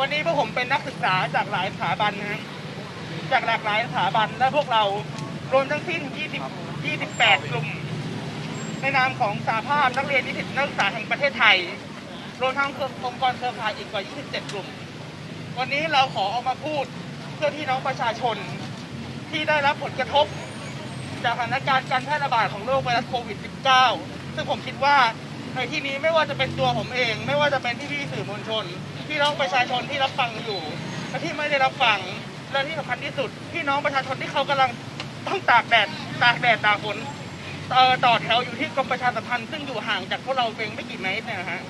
วันนี้พวกผมเป็นนักศึกษาจากหลายสถาบันนะจากหลากหลายสถาบันและพวกเรารวมทั้งสิ้น 20 28 กลุ่ม ในนามของสาภาพนักเรียนนิสิตนักศึกษาแห่งประเทศไทย รวมทั้งองค์กรเครือข่ายอีกกว่า 27 กลุ่ม วันนี้เราขอออกมาพูดเพื่อพี่น้องประชาชนที่ได้รับผลกระทบ จากสถานการณ์การแพร่ระบาดของโรคไวรัสโควิด -19 ซึ่งผมคิดว่า ในที่นี้ไม่ว่าจะเป็นตัวผมเอง ไม่ว่าจะเป็นพี่ๆสื่อมวลชน พี่น้องประชาชนที่รับฟังอยู่ และที่ไม่ได้รับฟัง และที่สำคัญที่สุด พี่น้องประชาชนที่เขากำลังต้องตากแดดตากแดดตากฝนเอ่อต่อแถวอยู่ที่กรมประชาสัมพันธ์ซึ่งอยู่ห่างจากพวกเราเพียงไม่กี่เมตรเนี่ยนะฮะ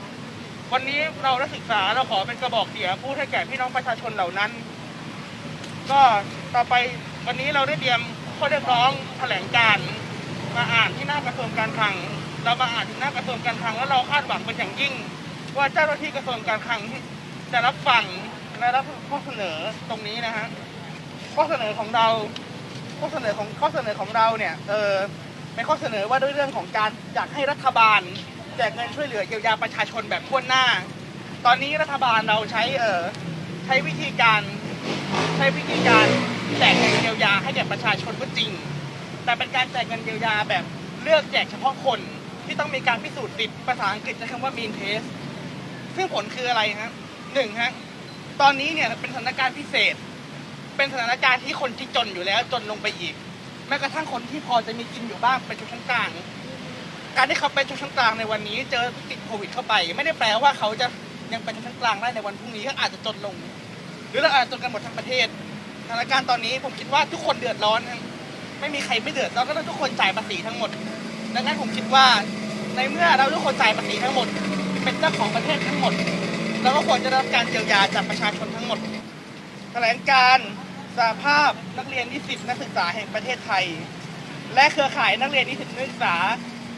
วันนี้เรานักศึกษาเราขอเป็นกระบอกเสียงพูดให้แก่พี่น้องประชาชนเหล่านั้น ก็ต่อไปวันนี้เราได้เตรียมข้อเรียกร้องแถลงการมาอ่านที่หน้ากระทรวงการคลัง เรามาอ่านที่หน้ากระทรวงการคลังแล้วเราคาดหวังเป็นอย่างยิ่ง ว่าเจ้าหน้าที่กระทรวงการคลังที่จะรับฟังและรับข้อเสนอตรงนี้นะฮะข้อเสนอของเราข้อเสนอของข้อเสนอของเราเนี่ยเออเป็นข้อเสนอว่าด้วยเรื่องของการอยากให้รัฐบาลแจกเงินช่วยเหลือเยียวยาประชาชนแบบทั่วหน้า ตอนนี้รัฐบาลเราใช้เออใช้วิธีการใช้วิธีการแจกเงินเยียวยาให้แก่ประชาชนก็จริง แต่เป็นการแจกเงินเยียวยาแบบเลือกแจกเฉพาะคน ที่ต้องมีการพิสูจน์ติดภาษาอังกฤษใช้คำว่า mean test ซึ่งผลคืออะไรฮะหนึ่งฮะตอนนี้เนี่ยเป็นสถานการณ์พิเศษ เป็นสถานการณ์ที่คนที่จนอยู่แล้วจนลงไปอีก แม้กระทั่งคนที่พอจะมีกินอยู่บ้างเป็นชนชั้นกลาง การที่เขาเป็นชนชั้นกลางในวันนี้ เจอติดโควิดเข้าไป ไม่ได้แปลว่าเขาจะยังเป็นชนชั้นกลางได้ในวันพรุ่งนี้ก็อาจจะจนลง หรือเราอาจจะจนกันหมดทั้งประเทศสถานการณ์ตอนนี้ผมคิดว่าทุกคนเดือดร้อน ไม่มีใครไม่เดือดร้อนก็ต้องทุกคนจ่ายภาษีทั้งหมด ดังนั้นผมคิดว่าในเมื่อเราทุกคนจ่ายภาษีทั้งหมด เป็นเจ้าของประเทศทั้งหมด เราก็ควรจะรับการเยียวยาจากประชาชนทั้งหมด แถลงการสหภาพนักเรียนนิสิตนักศึกษาแห่งประเทศไทย และเครือข่ายนักเรียนนิสิตนักศึกษา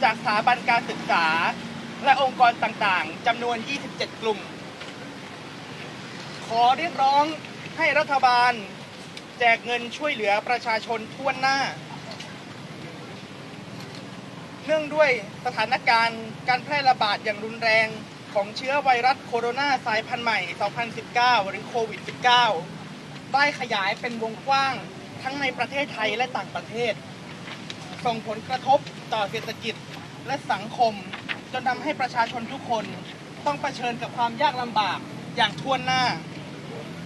จากสถาบันการศึกษา และองค์กรต่างๆจำนวน 27 กลุ่ม ขอเรียกร้องให้รัฐบาล แจกเงินช่วยเหลือประชาชนทั่วหน้า เนื่องด้วยสถานการณ์การแพร่ระบาดอย่างรุนแรงของเชื้อไวรัสโคโรนาสายพันธุ์ใหม่ 2019 หรือโควิด -19 ได้ขยายเป็นวงกว้างทั้งในประเทศไทยและต่างประเทศ ส่งผลกระทบต่อเศรษฐกิจและสังคม จนทำให้ประชาชนทุกคนต้องเผชิญกับความยากลำบากอย่างทั่วหน้า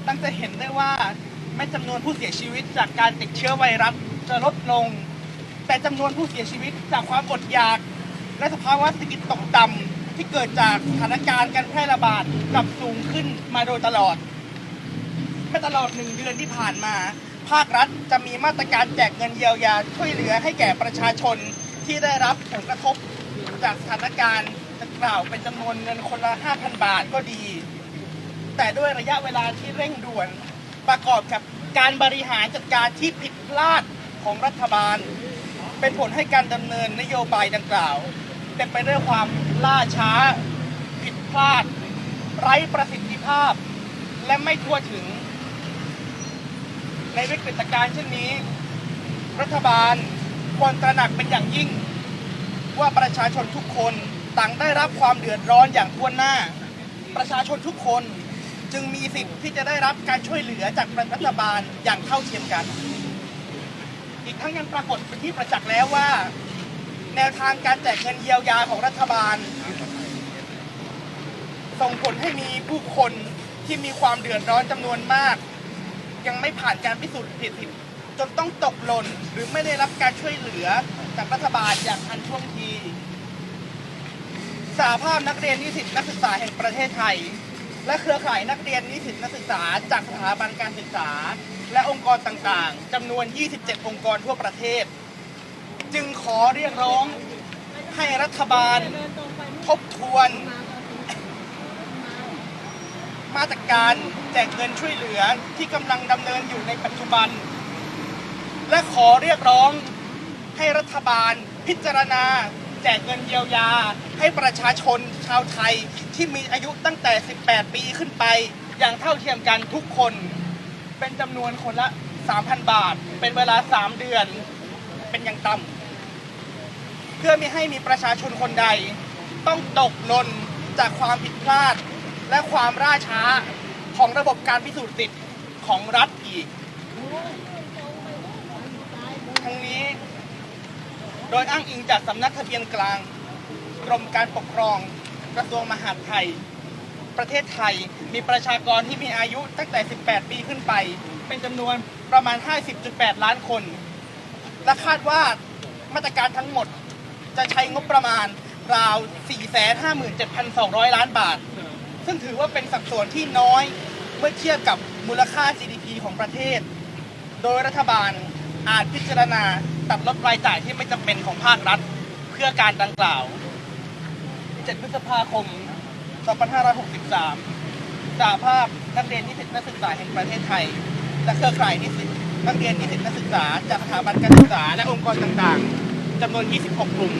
ตั้งจะเห็นได้ว่าแม้จำนวนผู้เสียชีวิตจากการติดเชื้อไวรัสจะลดลง แต่จำนวนผู้เสียชีวิตจากความอดอยาก และสภาวะเศรษฐกิจตกต่ำที่เกิดจากสถานการณ์การแพร่ระบาดกลับสูงขึ้นมาโดยตลอดเมื่อตลอดหนึ่งเดือนที่ผ่านมา ภาครัฐจะมีมาตรการแจกเงินเยียวยาช่วยเหลือให้แก่ประชาชนที่ได้รับผลกระทบจากสถานการณ์ดังกล่าวเป็นจำนวนเงินคนละ 5,000 บาทก็ดี แต่ด้วยระยะเวลาที่เร่งด่วน ประกอบกับการบริหารจัดการที่ผิดพลาดของรัฐบาล เป็นผลให้การดำเนินนโยบายดังกล่าว เป็นไปด้วยความล่าช้า ผิดพลาด ไร้ประสิทธิภาพ และไม่ทั่วถึง ในวิกฤตการณ์เช่นนี้ รัฐบาลควรตระหนักเป็นอย่างยิ่ง ว่าประชาชนทุกคนต่างได้รับความเดือดร้อนอย่างทั่วหน้า ประชาชนทุกคนจึงมีสิทธิ์ที่จะได้รับการช่วยเหลือจากรัฐบาลอย่างเท่าเทียมกัน อีกทั้งยังปรากฏเป็นที่ประจักษ์แล้วว่า แนวทางการแจกเงินเยียวยาของรัฐบาล ส่งผลให้มีผู้คนที่มีความเดือดร้อนจำนวนมาก ยังไม่ผ่านการพิสูจน์ผิดผิดจนต้องตกหล่นหรือไม่ได้รับการช่วยเหลือจากรัฐบาลอย่างทันท่วงทีสาภาพนักเรียนนิสิตนักศึกษาแห่งประเทศไทย และเครือข่ายนักเรียนนิสิตนักศึกษาจากสถาบันการศึกษา และองค์กรต่างๆจำนวน 27 องค์กรทั่วประเทศ จึงขอเรียกร้องให้รัฐบาลทบทวน มาตรการแจกเงินช่วยเหลือที่กำลังดำเนินอยู่ในปัจจุบัน และขอเรียกร้องให้รัฐบาลพิจารณา แจกเงินเยียวยา ให้ประชาชนชาวไทยที่มีอายุตั้งแต่ 18 ปีขึ้นไป อย่างเท่าเทียมกันทุกคน เป็นจำนวนคนละ 3,000 บาท เป็นเวลา 3 เดือน เป็นอย่างต่ำเพื่อไม่ให้มีประชาชนคนใด ต้องตกหล่นจากความผิดพลาด และความล่าช้าของระบบการพิสูจน์สิทธิ์ของรัฐอีก ทั้งนี้ โดยอ้างอิงจากสำนักทะเบียนกลาง กรมการปกครอง กระทรวงมหาดไทย ประเทศไทยมีประชากรที่มีอายุตั้งแต่ 18 ปีขึ้นไป เป็นจำนวนประมาณ 50.8 ล้านคน และคาดว่ามาตรการทั้งหมดจะใช้งบประมาณราว 457,200 ล้านบาท ซึ่งถือว่าเป็นสัดส่วนที่น้อยเมื่อเทียบกับมูลค่า GDP ของประเทศ โดยรัฐบาลอาจพิจารณา ตัดลดรายจ่ายที่ไม่จำเป็นของภาครัฐ เพื่อการดังกล่าว 7 พฤษภาคม 2563สาภาพนักเรียนนิสิตนักศึกษาแห่งประเทศไทย และเครือข่ายนิสิตนักเรียนนิสิตนักศึกษาจากสถาบันการศึกษาและองค์กรต่างๆจำนวน 26 กลุ่ม